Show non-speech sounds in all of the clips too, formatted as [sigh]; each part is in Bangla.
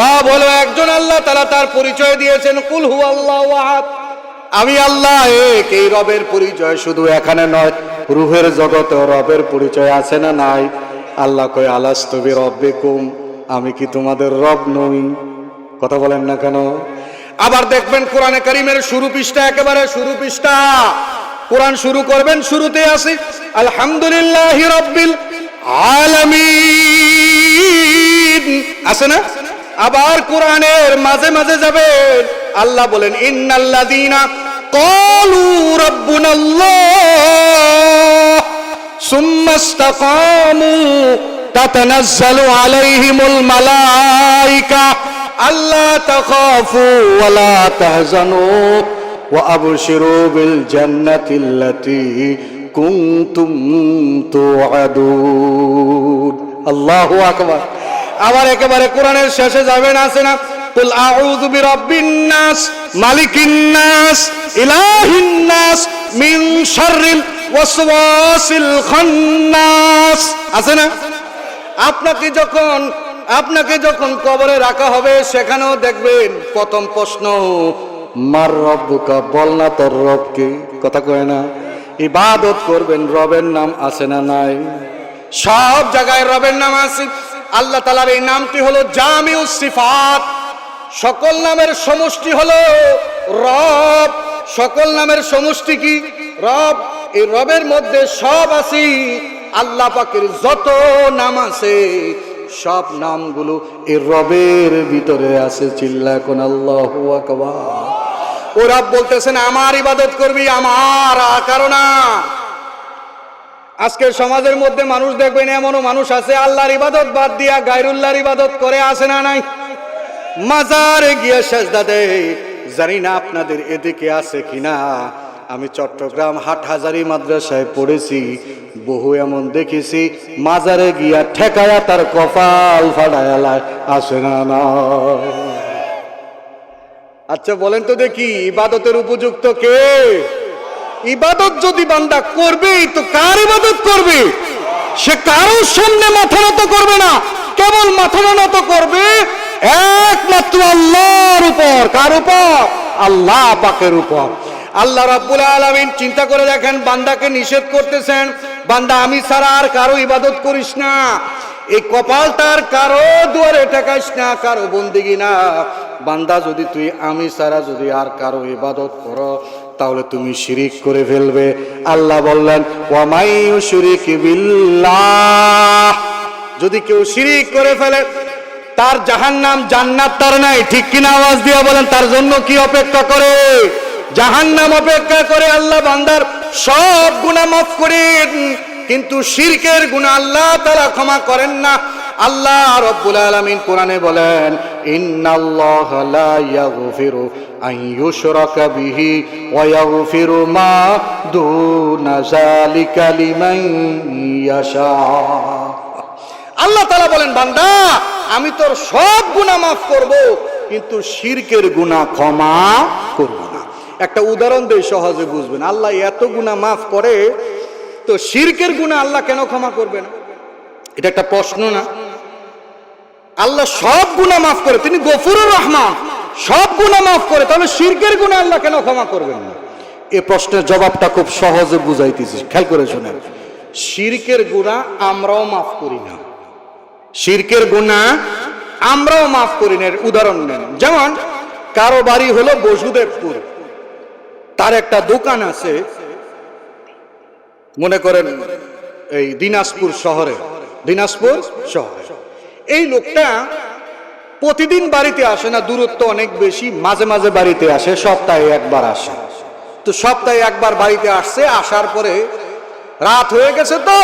রব হলো একজন আল্লাহ, তারা তার পরিচয় দিয়েছেন, কুল হু আল্লাহ আমি আল্লাহ, এক, এই রবের পরিচয় শুধু এখানে নয়, রুহের জগতে রবের পরিচয় আছে না নাই? আল্লাহ কয় আলাস্তবি রব্বে কুম আমি কি তোমাদের রব নই? কথা বলেন না কেন? আবার দেখবেন কোরআনে কারিমের শুরু পৃষ্ঠা একেবারে শুরু পৃষ্ঠা। কোরআন শুরু করবেন, শুরুতে আসি, আলহামদুলিল্লাহ রব্বিল আলামিন। আছে না? আবার কোরআনের মাঝে মাঝে যাবেন আল্লাহ বলেন, ইন্নাল্লাযীনা ক্বালু রাব্বুনাল্লাহ সুম্মা ইসতাকামু তাতানাজ্জালু আলাইহিমুল মালায়েকা আল্লা তাখাফু ওয়া লা তাহজানু ওয়া আবশিরু বিল জান্নাতিল্লাতী কুনতুম তুআদুন। আল্লাহু আকবার। আবার একেবারে কোরআনের শেষে যাবেন আছে না? কুল আউযু বিরাব্বিন নাস, মালিকিন নাস, ইলাহিন নাস, মিন শাররিল ওয়াসওয়াসিল খান্নাস। আছে না? আপনাকে যখন আপনাকে যখন কবরে রাখা হবে, সেখানেও দেখবেন প্রথম প্রশ্ন, মার রব্বুকা বল না তোর রবকে। কথা কয় না? ইবাদত করবেন, রবের নাম আছে না নাই? সব জায়গায় রবের নাম আছে। আল্লাহ তালার এই নামটি হলো জামিউ সিফাত। সকল নামের সমষ্টি হলো রব। সকল নামের সমষ্টি কি? রব। এই রবের মধ্যে সব আছি। আল্লাহ পাকের যত নাম আছে, সব নামগুলো এই রবের ভিতরে আছে। চিল্লা কোন আল্লাহ ও রব বলতেছেন, আমার ইবাদত করবি, আমার আর কারও না। আজকের সমাজের মধ্যে মানুষ দেখবেন এমনও মানুষ আছে, আল্লাহর ইবাদত বাদ দিয়া গায়রুল্লাহর ইবাদত করে আসে না নাই? মাজারে গিয়ে সেজদা দেয়, জানি না আপনাদের এদিকে আছে কিনা। আমি চট্টগ্রাম হাট হাজারি মাদ্রাসায় পড়েছি, বহু এমন দেখেছি, মাজারে গিয়া ঠেকায়া তার কপাল ফাড়ায়ালায় আসে না না আচ্ছা বলেন তো দেখি, ইবাদতের উপযুক্ত কে? ইবাদত যদি বান্দা করবে, তো কার ইবাদত করবে? সে কারোর সামনে মাথা নত করবে না। কেবল মাথা নত করবে একমাত্র আল্লাহর উপর। কার উপর? আল্লাহ পাকের উপর। আল্লাহ রাব্বুল আলামিন চিন্তা করে দেখেন, বান্দাকে নিষেধ করতেছেন, বান্দা আমি ছাড়া আর কারও ইবাদত করিস না। এই কপালটার কারও দুয়ারে ঠেকাইস না, কারও বন্দিগি না। বান্দা যদি তুই আমি ছাড়া যদি আর কারও ইবাদত করো তাহলে তুমি শিরিক করে ফেলবে। আল্লাহ বললেন যদি কেউ শিরিক করে ফেলে, তার জাহান্নাম জান্নাত তার নাই। ঠিক কিনা আওয়াজ দিয়ে বলেন, তার জন্য কি অপেক্ষা করে? জাহান্নাম অপেক্ষা করে আল্লাহ বান্দার সব গুনাহ মাফ করেন। কিন্তু শিরকের গুনাহ আল্লাহ তাআলা ক্ষমা করেন না। আল্লাহ রব্বুল আলামিন কোরআনে বলেন, ইন্নাল্লাহা লা ইয়াগফিরু আল্লাহ তাআলা বলেন, বান্দা, আমি তোর সব গুনাহ মাফ করব, কিন্তু শিরকের গুনাহ ক্ষমা করব না। একটা উদাহরণ দেই সহজে বুঝবেন, আল্লাহ এত গুনাহ মাফ করে, তো শিরকের গুনাহ আল্লাহ কেন ক্ষমা করবে না? এটা একটা প্রশ্ন না? আল্লাহ সব গুনাহ মাফ করে, তিনি গফুরুর রহমান। সব গুনাহ মাফ করে তাহলে শিরকের গুনাহ আল্লাহ কেন ক্ষমা করবেন না? এ প্রশ্নের জবাবটা খুব সহজে বুঝাইতেছি খেয়াল করে শুনেন। শিরকের গুনাহ আমরাও মাফ করি না। শিরকের গুনাহ আমরাও মাফ করি না উদাহরণ নেন। যেমন কারও বাড়ি হলো বসুদেবপুর তার একটা দোকান আছে মনে করেন এই দিনাজপুর শহরে দিনাজপুর শহরে। এই লোকটা প্রতিদিন বাড়িতে আসে না, দূরত্ব অনেক বেশি, মাঝে মাঝে বাড়িতে আসে, সপ্তাহে একবার আসে। তো সপ্তাহে একবার বাড়িতে আসছে, আসার পরে রাত হয়ে গেছে তো,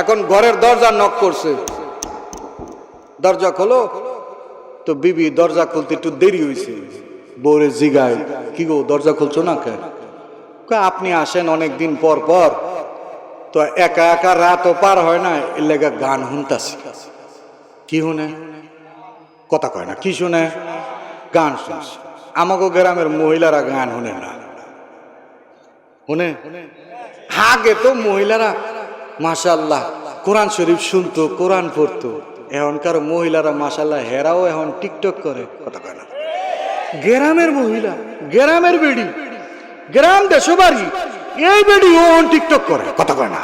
এখন ঘরের দরজা নক করছে। দরজা খোলো, তো বিবি দরজা খুলতে একটু দেরি হয়েছে। বউরে জিগায়, কি গো, দরজা খুলছো না কেন? আপনি আসেন অনেক দিন পর পর, তো একা একা রাতও পার হয় না, এর লেগে গান শুনতাছি কি শুনে কথা কয় না, কি শুনে? গান শুনছে। আমাকে গ্রামের মহিলারা গান শুনে না। শুনে? আগে তো মহিলারা মাশাল্লাহ কোরআন শরীফ শুনতো, কোরআন পড়তো। এখনকার মহিলারা মাসাল্লাহ হেরাও এখন টিকটক করে, কথা কয় না। গ্রামের মহিলা, গ্রামের বেডি, গ্রাম দেশ বাড়ি এই বেডি ও টিকটক করে, কথা কয় না।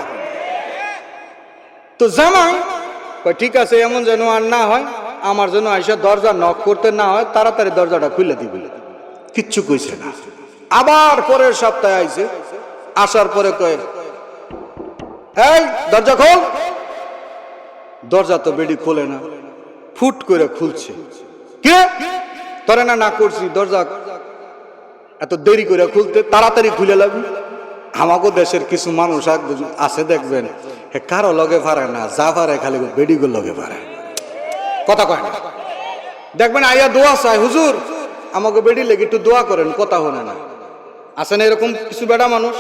তো জামাই ঠিক আছে, এমন যেন আর না হয় আমার জন্য আইসা দরজা নক করতে না হয় তাড়াতাড়ি দরজাটা খুলে দিবি। কিচ্ছু কইছে না। আবার পরের সপ্তাহে আইছে। আসার পরে কয়, এই, দরজা খোল। দরজা তো বেডি খোলে না। ফুট করে খুলছে। কে? তরে না না করছি। দরজা এত দেরি করে খুলতে তাড়াতাড়ি খুলে লাগবে। আমাকে দেশের কিছু মানুষ আছে দেখবেন কারও লগে পারে না, যা পারে খালি বেডিগুলো লগে পারে। কথা কয় না। দেখবেন আইয়া দোয়া চায়, হুজুর, আমাকে বেডি লেগে একটু দোয়া করেন, কথা হনে না। আছেন এরকম কিছু বেটা মানুষ?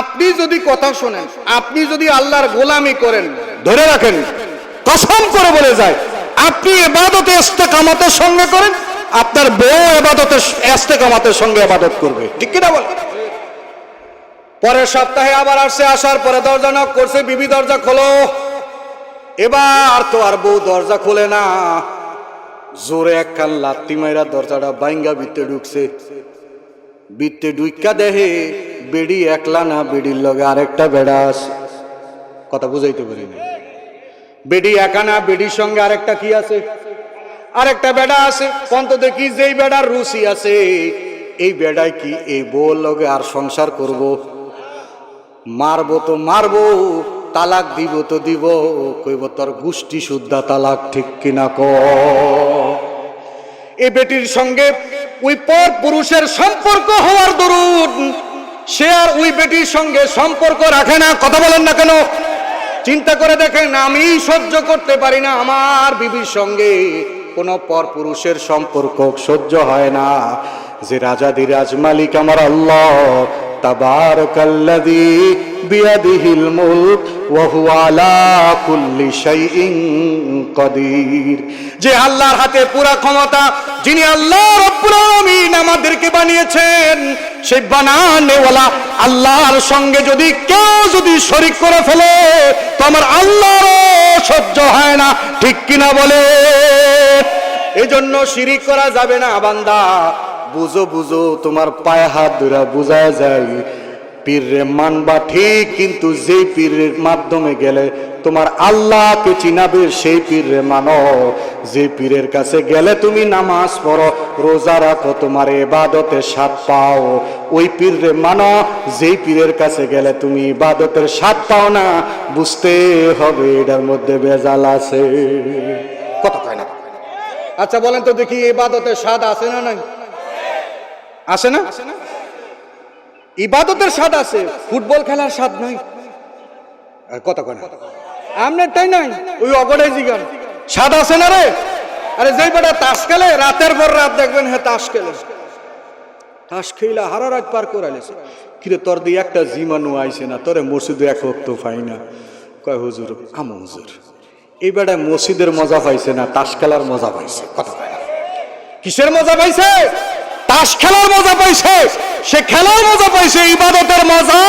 আপনি যদি কথা শোনেন, আপনি যদি আল্লাহর গোলামি করেন, ধরে রাখেন, কসম করে বলে যায়, আপনি এবাদতে ইস্তেকামতের সঙ্গে করেন, আপনার বউ এবাদতে, ইস্তেকামতের সঙ্গে এবাদত করবে। ঠিক কিনা বল? পরের সপ্তাহে আবার আসছে, আসার পরে দরজা নক করছে, বিবি দরজা খোলো। এবার তো আর বউ দরজা খোলে না। জোরে এক কাল লাত্তি মাইরা দরজাটা বাইঙ্গা বিতে ঢুকছে। বিতে ডুইকা দেহে বেড়ি একলা না, বেড়ির লগে আরেকটা বেড়া আছে। কথা বুঝাইতে পারি না। বেডি একা না, বেডির সঙ্গে আরেকটা কি আছে? আরেকটা বেডা আছে। পন্ত দেখি যেই বেডার রুচি আছে, এই বেডায় কি এই বউ লগে আর সংসার করব? মারবো তো মারবো তালাক দিব তো দিব, কইব তোর গোষ্ঠী শুদ্ধা তালাক ঠিক কিনা ক? এ বেটির সঙ্গে ওই পর পুরুষের সম্পর্ক হওয়ার দরুন, সে আর ওই বেটির সঙ্গে সম্পর্ক রাখে না, কথা বলেন না কেন? চিন্তা করে দেখেন, আমি সহ্য করতে পারি না, আমার বিবির সঙ্গে কোন পর পুরুষের সম্পর্ক সহ্য হয় না। যে রাজাদি রাজ মালিক আমার আল্লাহ তাবারাকাল্লাযী বিয়াদিহিল মুলক ওয়া হুয়া আলা কুল্লি শাইইন কদির। যে আল্লাহর হাতে পুরা ক্ষমতা, যিনি আল্লাহ রব্বুল আলামিন আমাদেরকে বানিয়েছেন, সেই বানানেওয়ালা আল্লাহর সঙ্গে যদি কেউ যদি শরিক করে ফেলে, তো আমার আল্লাহর সহ্য হয় না। ঠিক কিনা বলে? এই জন্য শিরিক করা যাবে না বান্দা। বুঝো বুঝো, তোমার পায়ে হাত ধরা বুঝা যায়। পীররে মানবা ঠিক, কিন্তু যেই পীরের মাধ্যমে গেলে তোমার আল্লাহকে চিনাবে সেই পীররে মানো যে পীরের কাছে গেলে তুমি নামাজ পড়ো, রোজা রাখো, তোমার এবাদতে স্বাদ পাও। ওই পীররে মানো যেই পীরের কাছে গেলে তুমি ইবাদতের স্বাদ পাও না, বুঝতে হবে এটার মধ্যে বেজাল আছে। কত কয় না। আচ্ছা বলেন তো দেখি ইবাদতের স্বাদ আছে না নাই? আছে না? ইবাদতের স্বাদ আছে, ফুটবল খেলার স্বাদ নাই। আর কথা কয় না। তাই নাই? ওই অগড়াই জিগান। স্বাদ আছে না রে? আরে যেই বেটা তাস খেলে, রাতের পর রাত দেখবেন হ্যাঁ তাস খেলে। তাস খেলা হারা রাত পার করে আলেছে কিরে, তোর দিয়ে একটা জিমানু আইছে না? তোরে মসজিদে এক তো পাই না। কয়, হুজুর, আম হুজুর। এই বেটা মসজিদের মজা পাইছে না, তাস খেলার মজা পাইছে? কথা কিসের মজা পাইছে? তাস খেলার মজা পাইছে সে খেলার মজা পাইছে ইবাদতের মজা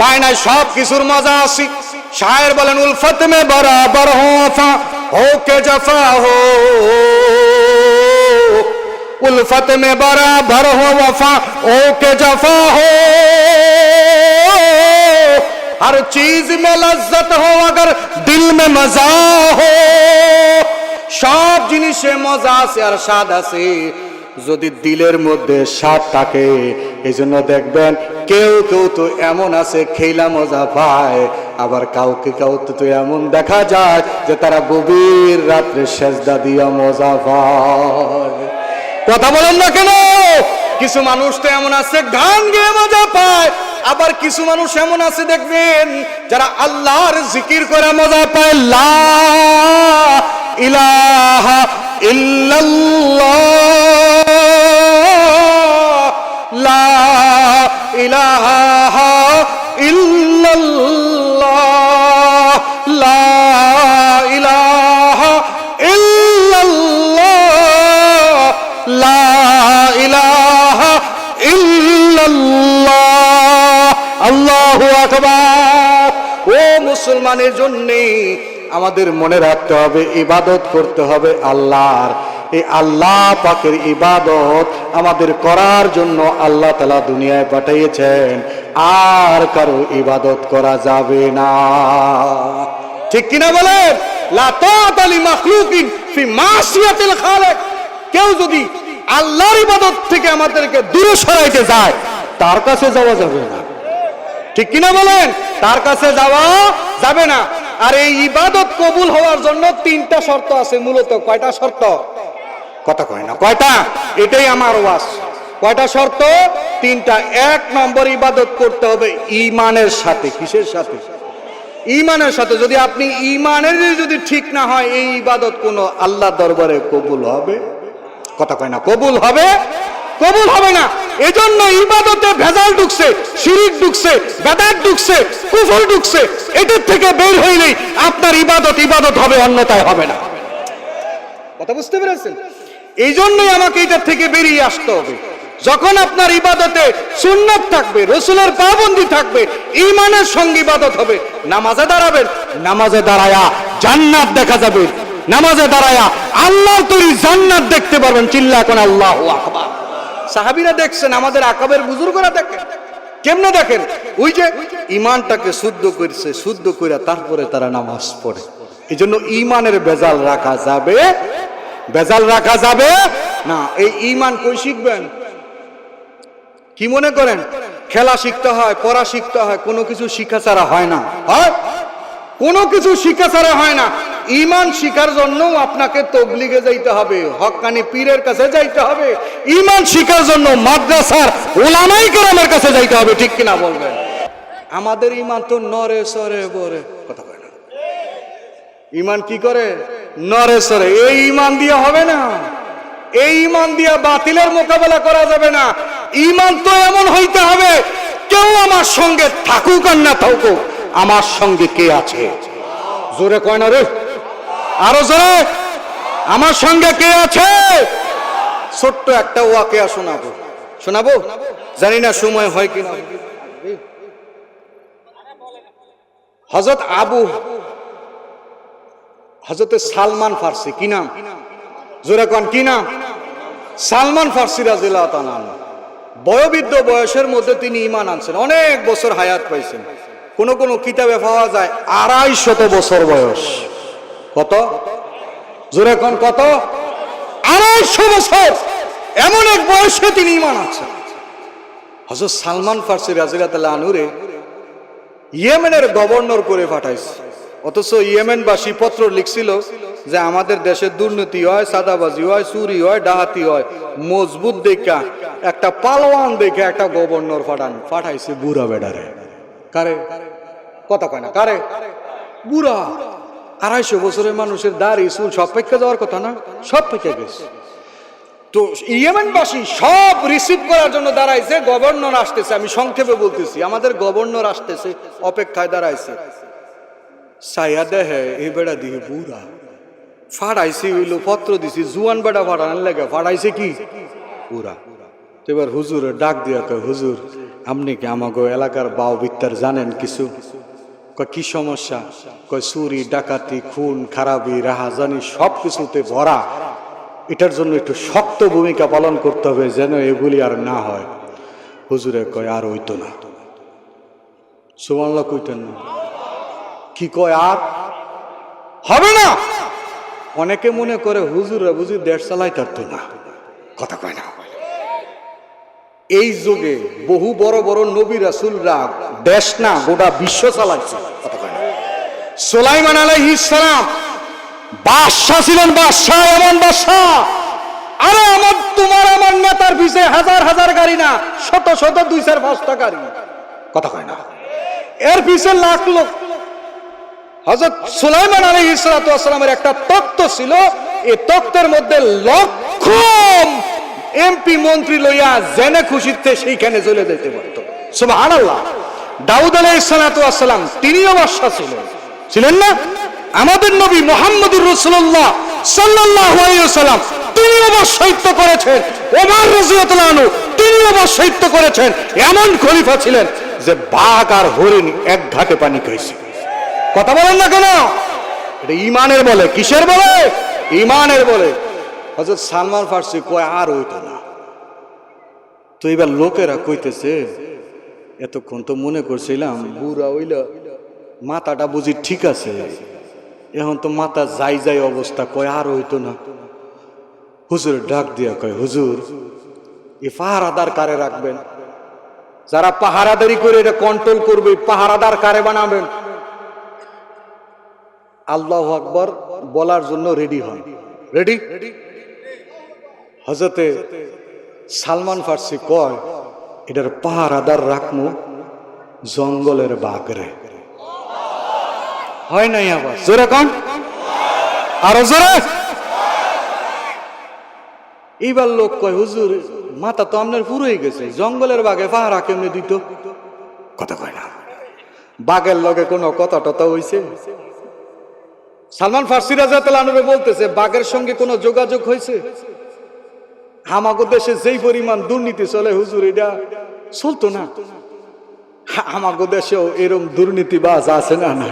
পায় নাই সব কিছুর মজা আসি শায়ের বলেন উলফত মে বরাবর হো ফা হো কে জফা হো उल्फत में बराबर हो वफा ओ के जफा हो हर चीज में लज्जत हो अगर दिल में मजा हो সব জিনিসে মজা আছে আর স্বাদ আছে যদি দিলের মধ্যে স্বাদ থাকে এই জন্য দেখবেন কেউ কেউ তো এমন আছে খেলা মজা পায়। আবার কাউকে কাউকে তো এমন দেখা যায় যে তারা গভীর রাত্রে সেজদা দিয়া মজা পায়। কথা বলেন না কেন? কিছু মানুষ তো এমন আছে, গান গেয়ে মজা পায়। আবার কিছু মানুষ এমন আছে, দেখবেন যারা আল্লাহর জিকির করে মজা পায়। লা ইলাহা ইল্লাল্লাহ। লা ইলাহা লা ইলাহা ইলাহা ও মুসলমানের জন্যে আমাদের মনে রাখতে হবে, ইবাদত করতে হবে আল্লাহর। এই আল্লাহ পাকের ইবাদত আমাদের করার জন্য আল্লাহ তালা দুনিয়ায় পাঠিয়েছেন। আর কারও ইবাদত করা যাবে না। ঠিক কিনা বলেন? কেউ যদি আল্লাহর ইবাদত থেকে আমাদেরকে দূরে সরাইতে যায় তার কাছে যাওয়া যাবে না। ঠিক কিনা বলেন? তার কাছে যাওয়া যাবে না। আর এই ইবাদত কবুল হওয়ার জন্য তিনটা শর্ত আছে, মূলত কয়টা শর্ত? কথা কয় না। কয়টা? এটাই আমার ওয়াজ। কয়টা শর্ত? তিনটা। এক নম্বর ইবাদত করতে হবে ইমানের সাথে। কিসের সাথে? ইমানের সাথে। যদি আপনি ইমানের যদি ঠিক না হয়, এই ইবাদত কোনো আল্লাহ দরবারে কবুল হবে? কথা কয় না। কবুল হবে? কবুল হবে না। এজন্য ইবাদতে ভেজাল ঢুকছে, শিরিক ঢুকছে, বেদাত ঢুকছে, কুফর ঢুকছে। এটার থেকে বের হইলেই আপনার ইবাদত ইবাদত হবে অন্যতায় হবে না। কথা বুঝতে পেরেছেন? এই জন্যই আমাকে এটার থেকে বেরিয়ে আসতে হবে। যখন আপনার ইবাদতে সুন্নত থাকবে, রসুলের পাবন্দি থাকবে ইমানের সঙ্গে ইবাদত হবে, নামাজে দাঁড়াবেন, নামাজে দাঁড়ায়া জান্নাত দেখা যাবে। নামাজে দাঁড়ায়া আল্লাহর তৈরি জান্নাত দেখতে পারবেন, চিল্লা এখন আল্লাহ সাহাবিরা দেখছেন, আমাদের আকাবের বুজুর্গরা দেখেন। কেমনে দেখেন? ওই যে ইমানটাকে শুদ্ধ করছে, শুদ্ধ করে তারপরে তারা নামাজ পড়ে। এই জন্য ইমানের বেজাল রাখা যাবে বেজাল রাখা যাবে? না, এই ইমান কই শিখবেন? কি মনে করেন? খেলা শিখতে হয়, পড়া শিখতে হয়, কোনো কিছু শিক্ষা ছাড়া হয় না। হয়? কোনো কিছু শিক্ষা ছাড়া হয় না। ইমান শিখার জন্য আপনাকে তবলিগে যাইতে হবে হক্কানি পীরের কাছে যাইতে হবে। ইমান শিখার জন্য মাদ্রাসার ওলামাই কেরামের কাছে যাইতে হবে, ঠিক কিনা বলবেন? আমাদের ইমান তো নরে সরে বরে কথা কয় না। ইমান কি করে? নরে সরে, এই ইমান দিয়ে হবে না। এই ইমান দিয়ে বাতিলের মোকাবেলা করা যাবে না। ইমান তো এমন হইতে হবে, কেউ আমার সঙ্গে থাকুক আর না থাকুক, আমার সঙ্গে কে আছে? জোরে কয় না রে? আরও জোরে, আমার সঙ্গে কে আছে? ছোট্ট একটা ওয়াকেয়া শোনাবো। শোনাবো? জানি না সময় হয় কিনা। হজরত আবু হজরতে সালমান ফার্সি, কি নাম? জোরে কন, কি নাম? সালমান ফার্সি রাজিল্লাহ। বয়োবৃদ্ধ বয়সের মধ্যে তিনি ইমান আনছেন। অনেক বছর হায়াত পাইছেন। কোন কোন কিতাবে পাওয়া যায় আড়াই শত বছর বয়স। কত? জোরে কন, কত? আড়াইশো বছর। এমন এক বয়সে তিনি ইমান আনছেন। হজরত সালমান ফার্সি আনুরে ইয়েমেনের গভর্নর করে পাঠাইছে। অথচ ইয়েমেনবাসী পত্র লিখছিল যে আমাদের দেশে দুর্নীতি হয়, সাদাবাজি হয়, চুরি হয় ডাহাতি হয়। মজবুত দেখা, একটা পালোয়ান দেখে একটা গভর্নর ফাটান পাঠাইছে বুড়া বেডারে কারে? কথা কয় না, কারে? বুড়া। আড়াইশো বছরের মানুষের দাড়ি, চুল সব পেকে যাওয়ার কথা না? সব পেকে গেছে। তো ইয়েমেনবাসী সব রিসিভ করার জন্য দাঁড়াইছে, গভর্নর আসতেছে, আমি সংক্ষেপে বলতেছি, আমাদের গভর্নর আসতেছে, অপেক্ষায় দাঁড়াইছে। সাইয়া দেহে এই বেড়া দিয়ে বুড়া। ফাড়াইছে হইল পত্র দিছি, জুয়ান বেড়া ফাড়ানোর লেগে ফাড়াইছে কি? তো এবার হুজুর ডাক দিয়া কয়, হুজুর, আপনি কি আমাকে এলাকার বাও বিত্তার জানেন কিছু? কয়, কি সমস্যা? কয়, চুরি, ডাকাতি, খুন, খারাপি, রাহাজানি, সব কিছুতে ভরা। এটার জন্য একটু শক্ত ভূমিকা পালন করতে হবে যেন এগুলি আর না হয়। হুজুরে কয়, আর হইতো না। সুমাল্লা কইতেন না। কি কয় আর? হবে না! অনেকে মনে করে হুজুরা বুঝি দেশ চালাই পারতো না। কথা কয় না। এই যুগে বহু বড় বড় নবী রাসুলরা দেশ না, গোটা বিশ্ব চালাইছে। কথা কয় না। সোলাইমান আলাইহিস সালাম বাদশাহ ছিলেন বাদশাহ, এমন বাদশাহ। আরে আমার, তোমার আমার নেতার পিছে হাজার হাজার গাড়ি না, শত শত দুই চার পাঁচটা গাড়ি। কথা কয় না। এর পিছে লাখ লোক হজরত সুলাইমান আলী ইসলাতামের একটা তক্ত ছিল। এই তক্তের মধ্যে লক্ষ এমপি মন্ত্রী লইয়া জেনে খুশিতে সেইখানে চলে যেতে পারত। সুবাহ দাউদ আলাই সালাতাম তিনিও বাদশা ছিলেন। ছিলেন না? আমাদের নবী মোহাম্মদুর রসুল্লাহ সাল্লাহ সাল্লাম তিনিও বাদশাহিত্য করেছেন। ওমর রাজিয়াতুল্লাহ আনহু তিনিও বাদশাহিত্য করেছেন। এমন খলিফা ছিলেন যে বাঘ আর হরিণ এক ঘাটে পানি খাইছে। কথা বলেন না কেন? এটা ইমানের বলে। কিসের বলে? ইমানের বলে। হজরত সালমান ফার্সি কয়, আর হইতো না। তো এবার লোকেরা কইতেছে, এতক্ষণ তো মনে করছিলাম বুড়া হইল মাথাটা বুঝি ঠিক আছে। এখন তো মাথা যাই যাই অবস্থা কয়, আর হইতো না। হুজুর ডাক দিয়া কয়, হুজুর, এ পাহারাদার কারে রাখবেন? যারা পাহারাদারি করে এটা কন্ট্রোল করবে, পাহারাদার কারে বানাবেন? আল্লাহ আকবর বলার জন্য রেডি হন। রেডি হজরতে সালমান ফার্সি কয়, এটার পাহারাদার রাখমু জঙ্গলের বাঘরে হয় নাই আবার জোরে কন। আরও জোরে। এইবার লোক কয়, হুজুর, মাথা তো আপনার পুরোই গেছে। জঙ্গলের বাঘে পাহারা কেমনে দিত? কথা কয় না। বাঘের লগে কোনো কথা টথা হইছে? সালমান ফার্সি রাজা তালানুরে বলতেছে, বাঘের সঙ্গে কোনো যোগাযোগ হয়েছে? আমাগো দেশে যেই পরিমাণ দুর্নীতি চলে, হুজুর, এটা চলতো না। আমাগো দেশেও এরম দুর্নীতিবাজ আছে না না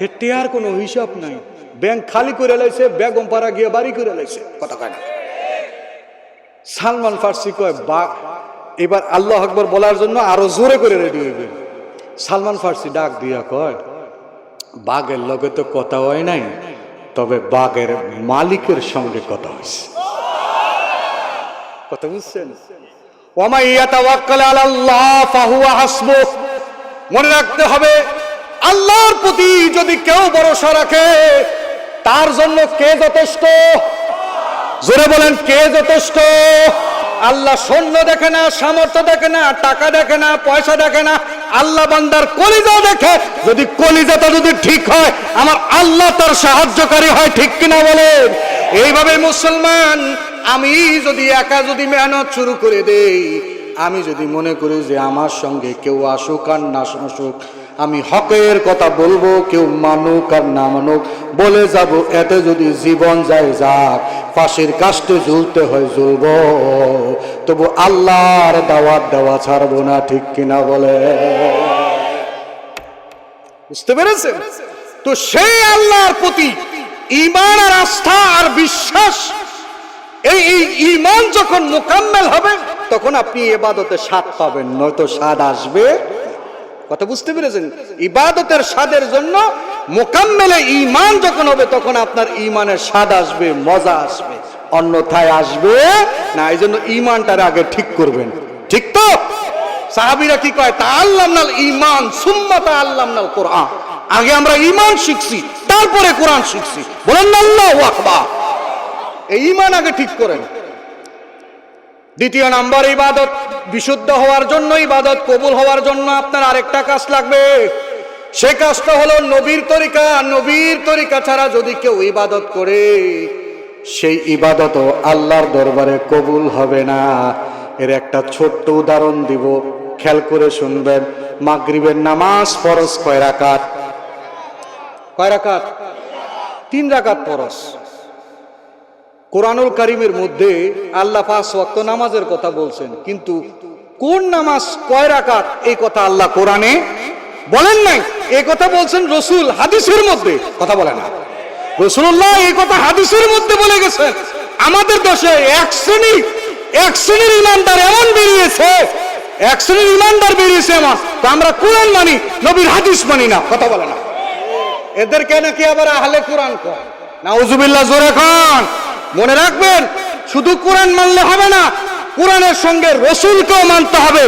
হেটে আর কোনো হিসাব নাই। ব্যাংক খালি করে লাইছে, বেগম পাড়া গিয়ে বাড়ি করে লাইছে। কথা কয় সালমান ফার্সি কয়, বা এবার আল্লাহ আকবর বলার জন্য আরও জোরে করে রেডি হইবে। সালমান ফার্সি ডাক দিয়া কয় বাঘের লগে তো কথা হয় নাই, তবে বাঘের মালিকের সঙ্গে কথা হয়েছে। কথা বুঝছেন? মনে রাখতে হবে, আল্লাহর প্রতি যদি কেউ ভরসা রাখে, তার জন্য কে যথেষ্ট? জোরে বলেন, কে যথেষ্ট? আল্লাহ সৈন্য দেখে না, সামর্থ্য দেখে না, টাকা দেখে না, পয়সা দেখে না, আল্লাহ বান্দার কলিজা দেখে। যদি কলিজাটা যদি ঠিক হয়, আমার আল্লাহ তার সাহায্যকারী হয়, ঠিক কিনা বলেন? এইভাবে মুসলমান, আমি যদি একা যদি মেহনত শুরু করে দেই, আমি যদি মনে করি যে আমার সঙ্গে কেউ আসুক আর না আসুক আমি হকের কথা বলব, কেউ মানুক আর না মানুক, বলে যাব, এতে যদি জীবন যায় যাক, ফাঁসির কাষ্টে ঝুলতে হয় ঝুলব। তবু আল্লাহর দাওয়াত দেওয়া ছাড়বো না, ঠিক কিনা বলে? বুঝতে পেরেছেন? তো সেই আল্লাহর প্রতি ইমান আর আস্থা আর বিশ্বাস, এই এই ইমান যখন মোকাম্মেল হবে, তখন আপনি এবাদতে স্বাদ পাবেন, নয়তো স্বাদ আসবে কথা বুঝতে পেরেছেন? ইবাদতের স্বাদের জন্য মোকাম্মেলে ইমান যখন হবে, তখন আপনার ইমানের স্বাদ আসবে, মজা আসবে, অন্যথায় আসবে না। এই জন্য ইমানটার আগে ঠিক করবেন। ঠিক তো? সাহাবিরা কি কয়? তা আল্লাহ নাল ইমান সুম্মা তা আল্লাহ নাল কোরআন। আগে আমরা ইমান শিখছি, তারপরে কোরআন শিখছি। বলেন আল্লাহ আকবার। এই ইমান আগে ঠিক করেন। দ্বিতীয় নাম্বার ইবাদত, বিশুদ্ধ হওয়ার জন্য ইবাদত, কবুল হওয়ার জন্য আপনার আরেকটা কাজ লাগবে। সে কাজটা হলো নবীর তরিকা নবীর তরিকা ছাড়া যদি কেউ ইবাদত করে, সেই ইবাদত আল্লাহর দরবারে কবুল হবে না। এর একটা ছোট্ট উদাহরণ দিব, খেয়াল করে শুনবেন। মাগরিবের নামাজ ফরজ কয় রাকাত? কয় রাকাত? তিন রাকাত ফরজ। কোরআনুল কারিমের মধ্যে আল্লাহ পাঁচ ওয়াক্ত নামাজের কথা বলছেন, কিন্তু কোন নামাজ কয় রাকাত, এই কথা আল্লাহ কোরআনে বলেন নাই। এই কথা বলছেন রসুল হাদিসের মধ্যে, কথা বলে না। রসুল্লাহ এই কথা হাদিসের মধ্যে বলে গেছেন, আমাদের দেশে এক শ্রেণি, এক শ্রেণির ইমানদার এমন বেরিয়েছে, এক শ্রেণির ইমানদার বেরিয়েছে আমার, তো আমরা কোরআন মানি, নবীর হাদিস মানি না, কথা বলে না। এদেরকে নাকি আবার আহলে কোরআন কয়? না উজুবিল্লাহ জোরে খান মনে রাখবেন, শুধু কোরআন মানলে হবে না, কোরআনের সঙ্গে রসুলকেও মানতে হবে।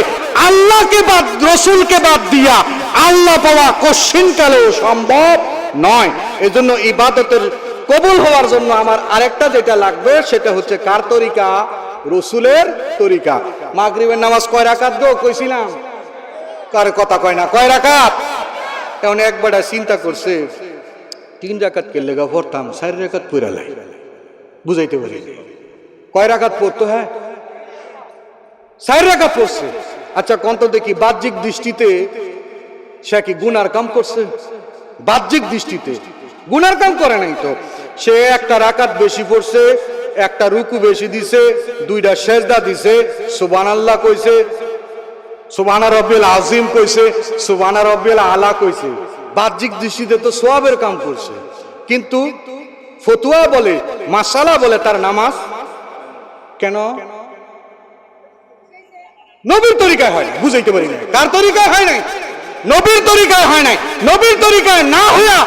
আল্লাহকে বাদ, রসুলকে বাদ দিয়া আল্লাহ পাওয়া কশ্চিন কালেও সম্ভব নয়। এজন্য ইবাদতের কবুল হওয়ার জন্য আমার আরেকটা যেটা লাগবে, সেটা হচ্ছে কার তরিকা? রসুলের তরিকা। মাগরিবের নামাজ কয় রাকাত গো? কইছিলাম। কার কথা কয় না? কয় রাকাত? এখন একবার চিন্তা করছে, তিন রাকাত কে লেগা পড়তাম, চার রাকাত পড়া লাই। বুঝাইতে পারি। কয় রাখাত পড়তো হ্যাঁ? চার রাকাত পড়ছে। আচ্ছা কন্ত দেখি, বাহ্যিক দৃষ্টিতে সে কি গুনার কাম করছে? বাহ্যিক দৃষ্টিতে। গুনার কাম করে নাই তো। সে একটা রাকাত বেশি পড়ছে, একটা রুকু বেশি দিছে, দুইটা সেজদা দিছে সুবান আল্লাহ কইছে সুবানা রব্বিল আজিম কইছে সুবানা রব্বিল আলা কইছে। বাহ্যিক দৃষ্টিতে তো সোয়াবের কাম করছে। কিন্তু ফতুয়া বলে, মাসালা বলে তার নামাজ? কেন? নবীর তরিকায় হয় না বুঝাইতে পারি না কার তরিকায় হয় নাই? নবীর তরিকায় হয় নাই। নবীর তরিকায় না হইয়া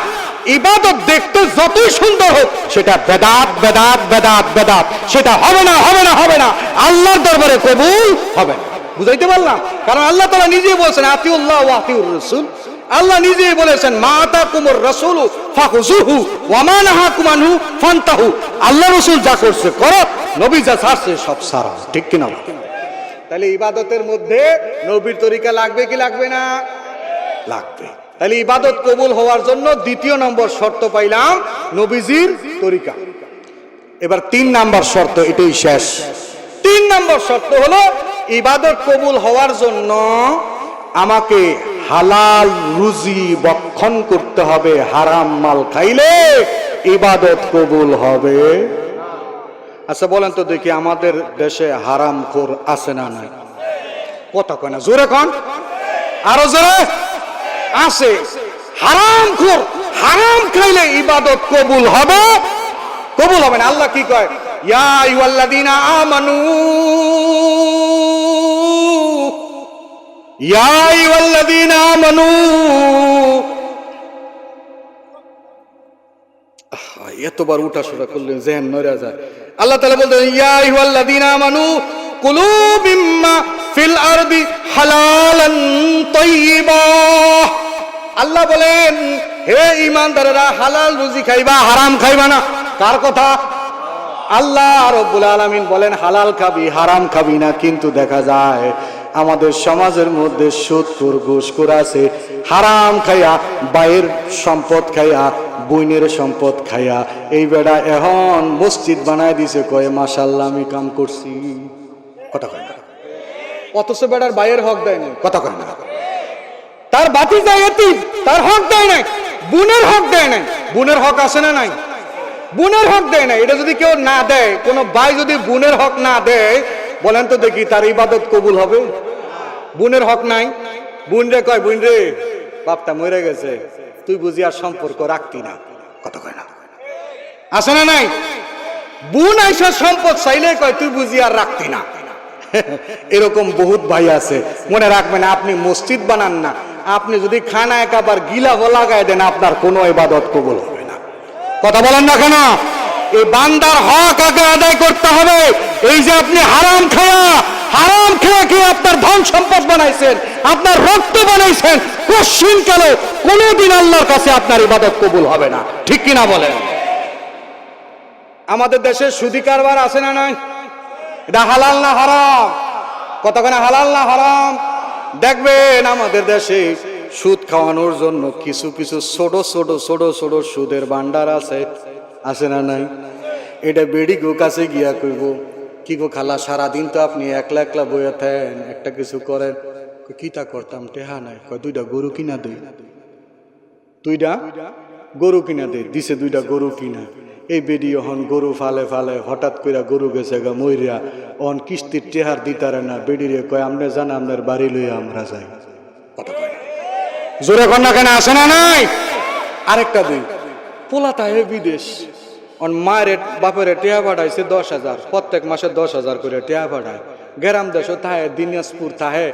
ইবাদত দেখতে যতই সুন্দর হোক, সেটা বেদাত বেদাত বেদাত বেদাত। সেটা হবে না হবে না হবে না। আল্লাহর দরবারে কবুল হবে না। বুঝাইতে পারলাম? কারণ আল্লাহ তালা নিজেই বলছেন, আতিউল্লাহ ও আতিউর রসুল। আল্লাহ নিজেই বলেছেন, মা আতা কুমর রসুল ফাহুজুহু ওয়ামা নাহা কুমানহু ফান্তাহু। আল্লাহ রসুল যা করছে করো, নবী যা ছাড়ছে সব সারা ঠিক কিনা? তাহলে ইবাদতের মধ্যে নবীর তরিকা লাগবে কি লাগবে না? লাগবে। তাহলে ইবাদত কবুল হওয়ার জন্য দ্বিতীয় নম্বর শর্ত পাইলাম, নবীজির তরিকা। এবার তিন নাম্বার শর্ত, এটাই শেষ। তিন নম্বর শর্ত হলো, ইবাদত কবুল হওয়ার জন্য আমাকে হালাল রুজি বক্ষণ করতে হবে, হারাম মাল খাইলে ইবাদত কবুল হবে। আচ্ছা বলেন তো দেখি আমাদের দেশে হারাম খোর আছে না নাই? কথা কয় না, জোরে কন। আরও জোরে। আছে। হারাম খোর, হারাম খাইলে ইবাদত কবুল হবে। কবুল হবে না, আল্লাহ কি কয়? ইয়া আমানু এতবার উঠা সুরা করলেন জেহেন নড়া আল্লাহ তাআলা বলতেন ইয়া আইয়ুহাল্লাযীনা আমানু, কুলু মিম্মা ফিল আরদি আল্লাহ বলেন, হে ইমানদারেরা হালাল রুজি খাইবা, হারাম খাইবা না। কার কথা? আল্লাহ রব্বুল আলামিন বলেন, হালাল খাবি, হারাম খাবি না। কিন্তু দেখা যায় আমাদের সমাজের মধ্যে সুদখোর ঘুষখোর আছে। হারাম খাইয়া বাইয়ের সম্পদ খাইয়া, বইনের সম্পদ খাইয়া। এই বেড়া এখন মসজিদ বানায় দিছে, কয়ে মাশাল্লাহ আমি কাম করছি। কথা কয় অথচ বেড়ার বাইয়ের হক দেয় না কথা কয় না। তার বাতি যায় তার হক দেয় নাই। বোনের হক দেয় নাই। বোনের হক আছে না নাই? বোনের হক দেয় না এটা যদি কেউ না দেয়, কোনো ভাই যদি বোনের হক না দেয়, বলেন তো দেখি তার ইবাদত কবুল হবে? বোনের হক নাই। বোন রে কয়, বোন রে, বাপটা মরে গেছে। তুই বুঝি আর সম্পর্ক রাখতি না। কত কয় না। আসে না নাই? বোন আইসা সম্পদ চাইলে কয়, তুই বুঝি আর রাখতি না। [laughs] এরকম বহুত ভাই আছে। মনে রাখবেন, আপনি মসজিদ বানান না। আপনি যদি খানা একাবার গিলা লাগায় দেন, আপনার কোনো ইবাদত কবুল হবে না। কথা বলেন না কেন? এই বান্দার হক আগে আদায় করতে হবে। এই যে আপনি হারাম খায়া হারাম খেয়ে খেয়ে আপনার ধন সম্পদ বানাইছেন, আপনার রক্ত বানাইছেন, কশ্চিন কেন? কোনোদিন আল্লাহর কাছে আপনার ইবাদত কবুল হবে না। ঠিক কিনা বলেন? আমাদের দেশে সুদি কারবার আছে না নাই? এটা হালাল না হারাম? কতখানে হালাল না হারাম? দেখবেন আমাদের দেশে সুদ খাওয়ানোর জন্য কিছু কিছু ছোট ছোট ছোট ছোট সুদের ভান্ডার আছে। আছে না নাই? এটা বেড়ি গো কাছে গিয়া কইব কি গো খালা সারাদিন তো আপনি একলা একলা বইয়া থাকেন একটা কিছু করেন। কই, কিতা করতাম টেহা নাই। কয় দুইটা গরু কিনা দেই। দুইটা গরু কিনা দে দিছে দুইটা গরু কিনা। এই বেডি হন গরু ফালে ফালে হঠাৎ কইরা গরু গেছে গা মইরা। অন কিস্তির টেহার দিতারে না বেডিরে কয় আমনে জানা আপনার বাড়ি লইয়া আমরা যাই। জোরে কন্যা কেন আসে না নাই? আরেকটা দুই। পোলাটা হে বিদেশ। অন মায়ের বাপের টেহা পাঠাইছে দশ হাজার। প্রত্যেক মাসে দশ হাজার করে টেহা পাঠায় গ্রাম দেশও থাহে, দিনাজপুর থাহে,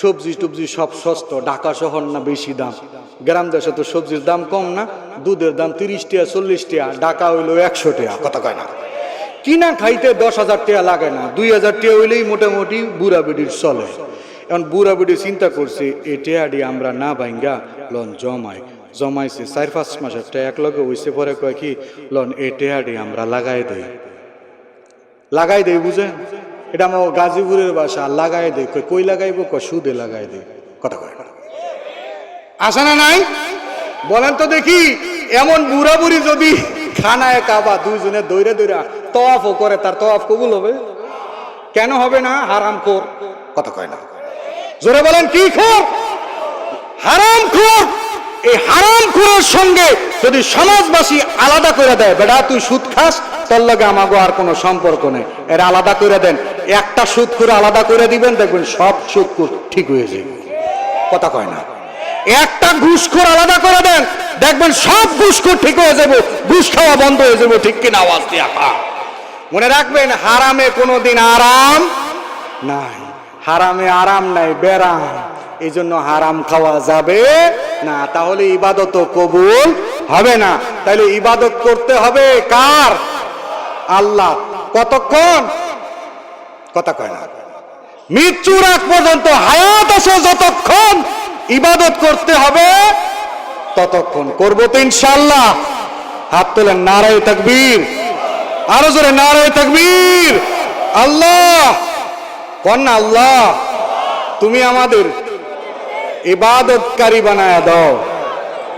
সবজি টবজি সব সস্ত, ঢাকা শহর না বেশি দাম। গ্রাম দেশে তো সবজির দাম কম না, দুধের দাম তিরিশ টিয়া, চল্লিশ টাকা ঢাকা হইল একশো টাকা কথা কয় না। কিনা খাইতে দশ হাজার টিয়া লাগে না, দুই হাজার টিয়া হইলেই মোটামুটি বুড়া বেডির চলে। এখন বুড়া বেডি চিন্তা করছে এই টেয়াডি আমরা না ভাঙ্গা লন জমাই জমাইছে চার পাঁচ মাসের টা এক লগে হইছে পরে কয় কি, লন, এই আমরা লাগাই দেই। লাগাই দেই বুঝেন? এটা আমার গাজীপুরের বাসা লাগাই দেই। কই কই লাগাইবো? কই সুদে লাগাই দেই। কথা কয়। আসে না নাই? বলেন তো দেখি, এমন বুড়া বুড়ি যদি খানায় কাবা দুইজনে দৈরে দৈরা তওয়াফও করে, তার তওয়াফ কবুল হবে? কেন হবে না? হারাম খোর। কথা কয় না। জোরে বলেন, কি খোর? হারাম খোর! এই হারাম খোরের সঙ্গে যদি সমাজবাসী আলাদা করে দেয়, বেটা তুই সুদ খাস, তোর লগে আমাগো আর কোনো সম্পর্ক নেই। এর আলাদা করে দেন। একটা সুদ করে আলাদা করে দিবেন, দেখবেন সব সুদ ঠিক হয়ে যাবে। কথা কয় না? একটা ঘুষখোর আলাদা করে দেন, দেখবেন সব ঘুষখোর ঠিক হয়ে যাবে। ঘুষ খাওয়া বন্ধ হয়ে যাবে, ঠিক কিনা আওয়াজ দিয়ে মনে রাখবেন, হারামে কোনোদিন আরাম নাই। হারামে আরাম নাই, বেরাম। এই জন্য হারাম খাওয়া যাবে না। তাহলে ইবাদত কবুল হবে না। তাহলে ইবাদত করতে হবে কার? আল্লাহ। কতক্ষণ? কথা কয় না। মৃত্যুর আগ পর্যন্ত হায়াত আছে যতক্ষণ ইবাদত করতে হবে ততক্ষণ করব তো ইনশাল্লাহ হাত তোলেন নারায় তকবীর। আরও জোরে নারায় তকবীর। আল্লাহ। কন্যা আল্লাহ। তুমি আমাদের ইবাদতকারী বানায় দাও।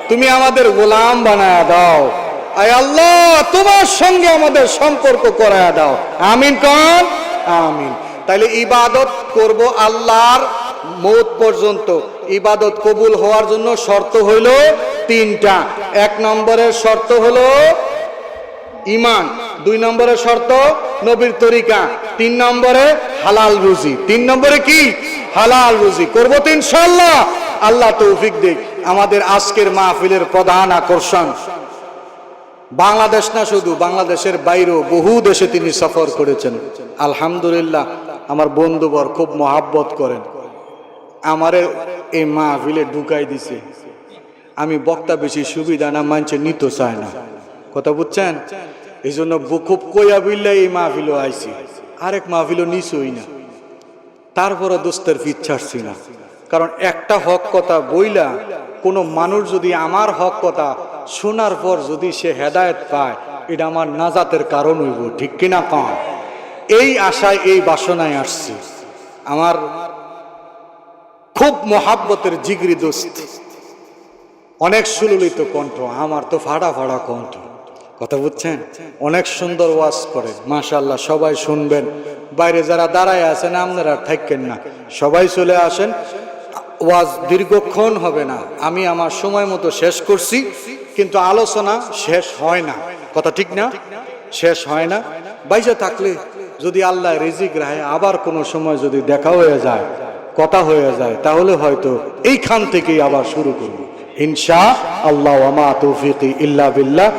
তুমি আমাদের গোলাম বানায় দাও। আয় আল্লাহ, তোমার সঙ্গে আমাদের সম্পর্ক করায় দাও। আমিন কন? আমিন। তাইলে ইবাদত করব আল্লাহর মৌত পর্যন্ত। ইবাদত কবুল হওয়ার জন্য শর্ত হইল তিনটা। এক নম্বরের শর্ত হলো ইমান। দুই নম্বরে শর্ত, নবীর তরিকা। তিন নম্বরে হালাল রুজি। তিন নম্বরে কি? হালাল রুজি। করব তো ইনশাল্লাহ আল্লাহ তৌফিক দিক। আমাদের আজকের মাহফিলের প্রধান আকর্ষণ। বাংলাদেশ না শুধু, বাংলাদেশের বাইরেও বহু দেশে তিনি সফর করেছেন। আলহামদুলিল্লাহ, আমার বন্ধুবর খুব মহাব্বত করেন। আমারে এই মাহফিলে ঢুকাই দিছে। আমি বক্তা বেশি সুবিধা না, মানছে নিত চায় না। কথা বুঝছেন? এই জন্য খুব কইয়া বিল্লা এই মাহফিলও আইছি। আরেক মাহফিলও নিছই না। তারপরে দোস্তের ফিট ছাড়ছি না। কারণ একটা হক কথা বইলা কোনো মানুষ যদি আমার হক কথা শোনার পর যদি সে হেদায়েত পায়, এটা আমার নাজাতের কারণ হইব, ঠিক কিনা? কম এই আশায়, এই বাসনায় আসছি। আমার খুব মহাব্বতের জিগরি দোস্ত। অনেক সুললিত কণ্ঠ, আমার তো ফাড়া ফাড়া কণ্ঠ। কথা বুঝছেন? অনেক সুন্দর ওয়াজ করে মাশাল্লাহ সবাই শুনবেন। বাইরে যারা দাঁড়ায় আছেন, আপনারা থাকেন না। সবাই চলে আসেন। ওয়াজ দীর্ঘক্ষণ হবে না। আমি আমার সময় মতো শেষ করছি, কিন্তু আলোচনা শেষ হয় না। কথা ঠিক না? শেষ হয় না। বাইজে থাকলে যদি আল্লাহ রিজিক রাহে আবার কোনো সময় যদি দেখা হয়ে যায়, কথা হয়ে যায়, তাহলে হয়তো এইখান থেকেই আবার শুরু করব। ইনশা আল্লাহ আমা তৌফিক ইল্লা বিল্লাহ।